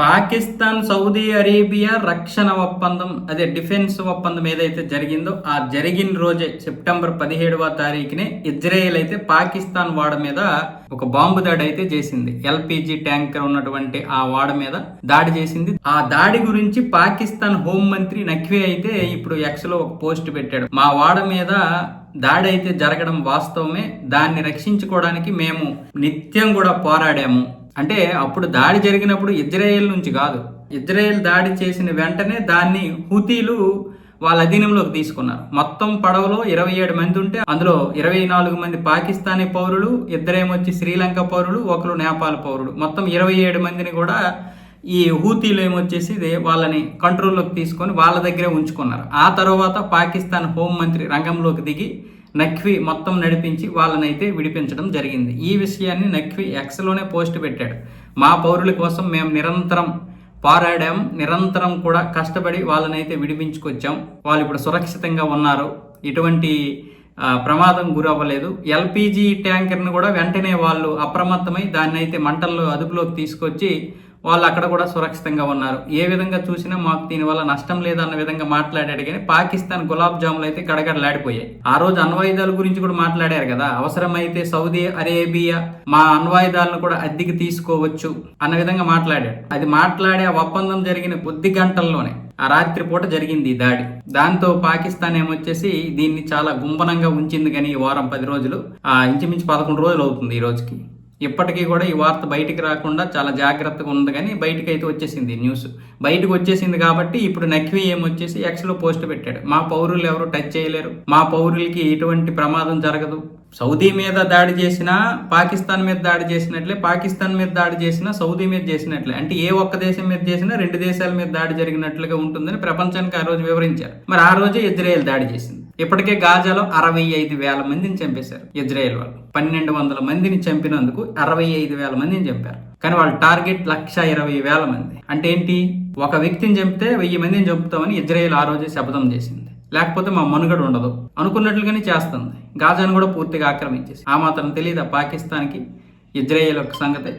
Pakistan Saudi Arabia రక్షణ ఒప్పందం అదే డిఫెన్స్ ఒప్పందం ఏదైతే జరిగిందో ఆ జరిగిన రోజే సెప్టెంబర్ పదిహేడవ తారీఖునే ఇజ్రాయెల్ అయితే పాకిస్తాన్ వాడ మీద ఒక బాంబు దాడి అయితే చేసింది. ఎల్పిజి ట్యాంకర్ ఉన్నటువంటి ఆ వాడ మీద దాడి చేసింది. ఆ దాడి గురించి పాకిస్తాన్ హోం మంత్రి నఖ్వీ అయితే ఇప్పుడు ఎక్స్లో ఒక పోస్ట్ పెట్టాడు. మా వాడ మీద దాడి అయితే జరగడం వాస్తవమే. దాన్ని రక్షించుకోవడానికి మేము నిత్యం కూడా పోరాడాము. అంటే అప్పుడు దాడి జరిగినప్పుడు ఇజ్రాయెల్ నుంచి కాదు. ఇజ్రాయెల్ దాడి చేసిన వెంటనే దాన్ని హుతీలు వాళ్ళ అధీనంలోకి తీసుకున్నారు. మొత్తం పడవలో ఇరవై ఏడు మంది ఉంటే అందులో ఇరవై నాలుగు మంది పాకిస్తానీ పౌరులు ఇద్దరేమొచ్చి శ్రీలంక పౌరులు ఒకరు నేపాల్ పౌరుడు మొత్తం ఇరవై ఏడు మందిని కూడా ఈ హూతీలు ఏమొచ్చేసి వాళ్ళని కంట్రోల్లోకి తీసుకొని వాళ్ళ దగ్గరే ఉంచుకున్నారు. ఆ తర్వాత పాకిస్తాన్ హోం మంత్రి రంగంలోకి దిగి నఖ్వి మొత్తం నడిపించి వాళ్ళనైతే విడిపించడం జరిగింది. ఈ విషయాన్ని నఖ్వి ఎక్స్లోనే పోస్ట్ పెట్టాడు. మా పౌరుల కోసం మేము నిరంతరం పోరాడాం. నిరంతరం కూడా కష్టపడి వాళ్ళనైతే విడిపించుకొచ్చాం. వాళ్ళు ఇప్పుడు సురక్షితంగా ఉన్నారు. ఎటువంటి ప్రమాదం గురవ్వలేదు. ఎల్పిజి ట్యాంకర్ను కూడా వెంటనే వాళ్ళు అప్రమత్తమై దాన్ని అయితే మంటల్లో అదుపులోకి తీసుకొచ్చి వాళ్ళు అక్కడ కూడా సురక్షితంగా ఉన్నారు. ఏ విధంగా చూసినా మాకు దీనివల్ల నష్టం లేదన్న విధంగా మాట్లాడాడు కానీ పాకిస్తాన్ గులాబ్ జాములు అయితే గడగడలాడిపోయాయి ఆ రోజు అణ్వాయుధాల గురించి కూడా మాట్లాడారు కదా. అవసరమైతే సౌదీ అరేబియా మా అణ్వాయుధాలను కూడా అద్దెకి తీసుకోవచ్చు అన్న విధంగా మాట్లాడాడు. అది మాట్లాడే ఆ ఒప్పందం జరిగిన కొద్ది గంటల్లోనే ఆ రాత్రి పూట జరిగింది ఈ దాడి. దాంతో పాకిస్తాన్ ఏమొచ్చేసి దీన్ని చాలా గుంభనంగా ఉంచింది కానీ ఈ వారం పది రోజులు ఆ ఇంచుమించు పదకొండు రోజులు అవుతుంది ఈ రోజుకి. ఇప్పటికీ కూడా ఈ వార్త బయటికి రాకుండా చాలా జాగ్రత్తగా ఉంది కానీ బయటకు అయితే వచ్చేసింది న్యూస్. బయటకు వచ్చేసింది కాబట్టి ఇప్పుడు నఖ్వీ ఏమొచ్చేసి ఎక్స్లో పోస్ట్ పెట్టాడు. మా పౌరులు ఎవరు టచ్ చేయలేరు. మా పౌరులకి ఎటువంటి ప్రమాదం జరగదు. సౌదీ మీద దాడి చేసినా పాకిస్తాన్ మీద దాడి చేసినట్లే పాకిస్తాన్ మీద దాడి చేసినా సౌదీ మీద చేసినట్లే. అంటే ఏ ఒక్క దేశం మీద చేసినా రెండు దేశాల మీద దాడి జరిగినట్లుగా ఉంటుందని ప్రపంచానికి ఆ రోజు వివరించారు. మరి ఆ రోజే ఇజ్రాయెల్ దాడి చేసింది. ఇప్పటికే గాజాలో అరవై ఐదు వేల మందిని చంపేశారు ఇజ్రాయెల్ వాళ్ళు. పన్నెండు వందల మందిని చంపినందుకు అరవై ఐదు వేల మందిని చంపారు. కానీ వాళ్ళ టార్గెట్ లక్ష ఇరవై వేల మంది. అంటే ఏంటి? ఒక వ్యక్తిని చంపితే వెయ్యి మందిని చంపుతామని ఇజ్రాయెల్ ఆ రోజే శపథం చేసింది. లేకపోతే మా మనుగడ ఉండదు. అనుకున్నట్లుగానే చేస్తుంది. గాజాను కూడా పూర్తిగా ఆక్రమించేసి ఆ మాత్రం తెలియదా పాకిస్తాన్కి ఇజ్రాయెల్ యొక్క సంగతి?